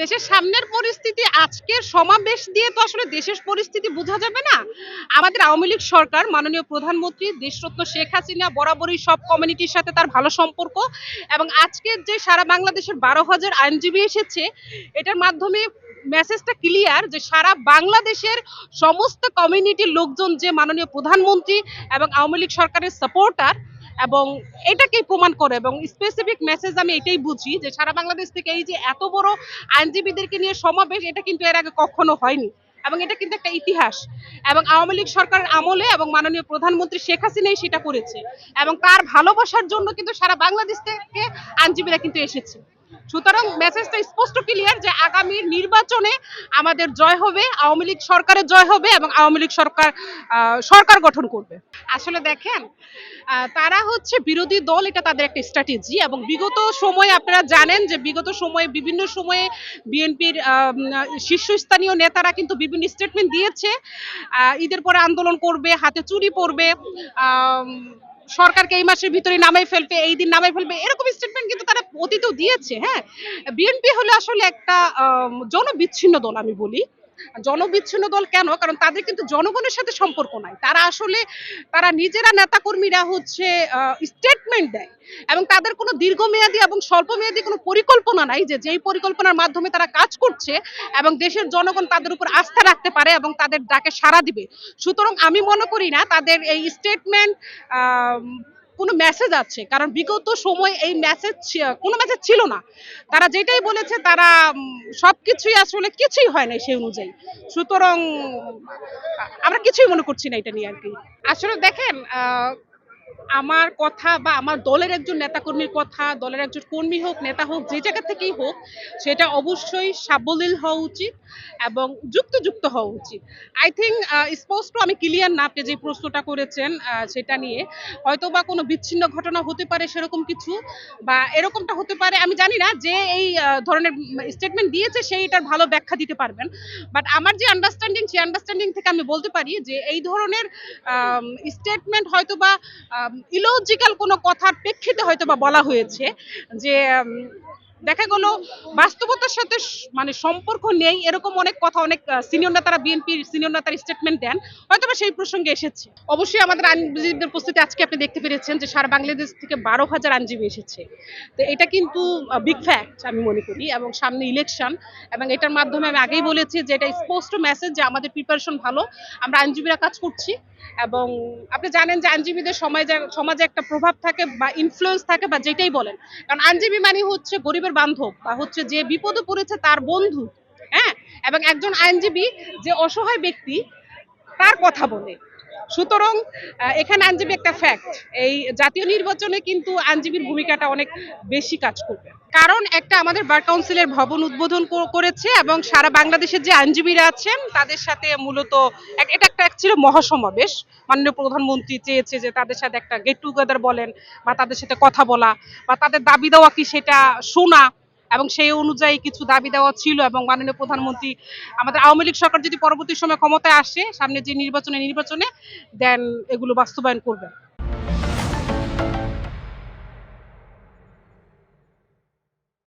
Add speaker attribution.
Speaker 1: দেশের সামনের পরিস্থিতি আজকের সমাবেশ দিয়ে তো আসলে দেশের পরিস্থিতি বোঝা যাবে না। আমাদের আওয়ামী লীগ সরকার, মাননীয় প্রধানমন্ত্রী দেশরত্ন শেখ হাসিনা বরাবরই সব কমিউনিটির সাথে তার ভালো সম্পর্ক এবং আজকের যে সারা বাংলাদেশের বারো হাজার আইনজীবী এসেছে, এটার মাধ্যমে মেসেজটা ক্লিয়ার যে সারা বাংলাদেশের সমস্ত কমিউনিটির লোকজন যে মাননীয় প্রধানমন্ত্রী এবং আওয়ামী লীগ সরকারের সাপোর্টার এবং এটাকেই প্রমাণ করে এবং স্পেসিফিক মেসেজ আমি এটাই বুঝি যে সারা বাংলাদেশ থেকে এই যে এত বড় আইনজীবীদেরকে নিয়ে সমাবেশ, এটা কিন্তু এর আগে কখনো হয়নি এবং এটা কিন্তু একটা ইতিহাস এবং আওয়ামী লীগ সরকারের আমলে এবং মাননীয় প্রধানমন্ত্রী শেখ হাসিনাই সেটা করেছে এবং তার ভালোবাসার জন্য কিন্তু সারা বাংলাদেশ থেকে আইনজীবীরা কিন্তু এসেছে। সুতরাং মেসেজটা স্পষ্ট ক্লিয়ার যে আগামী নির্বাচনে আমাদের জয় হবে, আওয়ামী লীগ সরকারের জয় হবে এবং আওয়ামী লীগ সরকার সরকার গঠন করবে। আসলে দেখেন তারা হচ্ছে বিরোধী দল, এটা তাদের একটা স্ট্র্যাটেজি এবং বিগত সময়ে আপনারা জানেন যে বিগত সময়ে, বিভিন্ন সময়ে বিএনপির শীর্ষস্থানীয় নেতারা কিন্তু বিভিন্ন স্টেটমেন্ট দিয়েছে ঈদের পরে আন্দোলন করবে, হাতে চুরি পড়বে সরকারকে এই মাসের ভিতরে নামাই ফেলবে, এই দিন নামাই ফেলবে, এরকম স্টেটমেন্ট কিন্তু তারা অতীতেও দিয়েছে হ্যাঁ। বিএনপি হলো আসলে একটা জনবিচ্ছিন্ন দল আমি বলি। জনবিচ্ছিন্ন দল কেন? কারণ তাদের কিন্তু জনগণের সাথে সম্পর্ক নাই। তারা আসলে, তারা নিজেরা নেতাকর্মীরা হচ্ছে স্টেটমেন্ট দেয়। এবং তাদের কোনো দীর্ঘমেয়াদী এবং স্বল্পমেয়াদী কোনো পরিকল্পনা নাই যে যেই পরিকল্পনার মাধ্যমে তারা কাজ করছে এবং দেশের জনগণ তাদের উপর আস্থা রাখতে পারে এবং তাদের ডাকে সাড়া দিবে। সুতরাং আমি মনে করি না তাদের এই স্টেটমেন্ট কোনো মেসেজ আছে? কারণ বিগত সময় এই মেসেজ কোনো মেসেজ ছিল না। তারা যেটাই বলেছে, তারা সব কিছুই আসলে কিছুই হয় না সেই অনুযায়ী। সুতরাং, আমরা কিছুই মনে করছি না এটা নিয়ে আর কি। আসলে দেখেন আমার কথা বা আমার দলের একজন নেতাকর্মীর কথা, দলের একজন কর্মী হোক, নেতা হোক, যে জায়গা থেকেই হোক, সেটা অবশ্যই সাবলীল হওয়া উচিত এবং যুক্তযুক্ত হওয়া উচিত। আই থিঙ্ক স্পষ্ট আমি ক্লিয়ার না আপনি যে প্রশ্নটা করেছেন সেটা নিয়ে। হয়তো বা কোনো বিচ্ছিন্ন ঘটনা হতে পারে সেরকম কিছু বা এরকমটা হতে পারে, আমি জানি না যে এই ধরনের স্টেটমেন্ট দিয়েছে সেই এটার ভালো ব্যাখ্যা দিতে পারবেন। বাট আমার যে আন্ডারস্ট্যান্ডিং সেই আন্ডারস্ট্যান্ডিং থেকে আমি বলতে পারি যে এই ধরনের স্টেটমেন্ট হয়তো বা ইলজিক্যাল কোনো কথার প্রেক্ষিতে হয়তো বা বলা হয়েছে যে দেখা গেল বাস্তবতার সাথে মানে সম্পর্ক নেই, এরকম অনেক কথা, অনেক সিনিয়র নেতারা বিএনপির সিনিয়র নেতারা স্টেটমেন্ট দেন হয়তো সেই প্রসঙ্গে এসেছে। অবশ্যই আমাদের আইনজীবীদের উপস্থিতি আজকে আপনি দেখতে পেরেছেন যে সারা বাংলাদেশ থেকে বারো হাজার আইনজীবী এসেছে। তো এটা কিন্তু বিগ ফ্যাক্ট আমি মনে করি, এবং সামনে ইলেকশন এবং এটার মাধ্যমে আমি আগেই বলেছি যে এটা স্পষ্ট মেসেজ যে আমাদের প্রিপারেশন ভালো, আমরা আইনজীবীরা কাজ করছি, এবং আপনি জানেন যে আইনজীবীদের সমাজে সমাজে একটা প্রভাব থাকে বা ইনফ্লুয়েন্স থাকে বা যেটাই বলেন। কারণ আইনজীবী মানে হচ্ছে গরিবের বান্ধব বা হচ্ছে যে বিপদে পড়েছে তার বন্ধু হ্যাঁ? এবং একজন আইনজীবী যে অসহায় ব্যক্তি, তার কথা বলে। সুতরাং এখানে আইনজীবী একটা ফ্যাক্ট এই জাতীয় নির্বাচনে কিন্তু আইনজীবীর ভূমিকাটা অনেক বেশি কাজ করবে। কারণ একটা আমাদের বার কাউন্সিলের ভবন উদ্বোধন করেছে এবং সারা বাংলাদেশের যে আইনজীবীরা আছেন, তাদের সাথে মূলত এটা একটা ছিল মহাসমাবেশ। মাননীয় প্রধানমন্ত্রী চেয়েছে যে তাদের সাথে একটা গেট টুগেদার বলেন বা তাদের সাথে কথা বলা বা তাদের দাবি দেওয়া কি সেটা শোনা। এবং সেই অনুযায়ী কিছু দাবি দেওয়া ছিল এবং মাননীয় প্রধানমন্ত্রী, আমাদের আওয়ামী লীগ সরকার যদি পরবর্তী সময় ক্ষমতায় আসে, সামনে যে নির্বাচনে নির্বাচনে দেন এগুলো বাস্তবায়ন করবেন।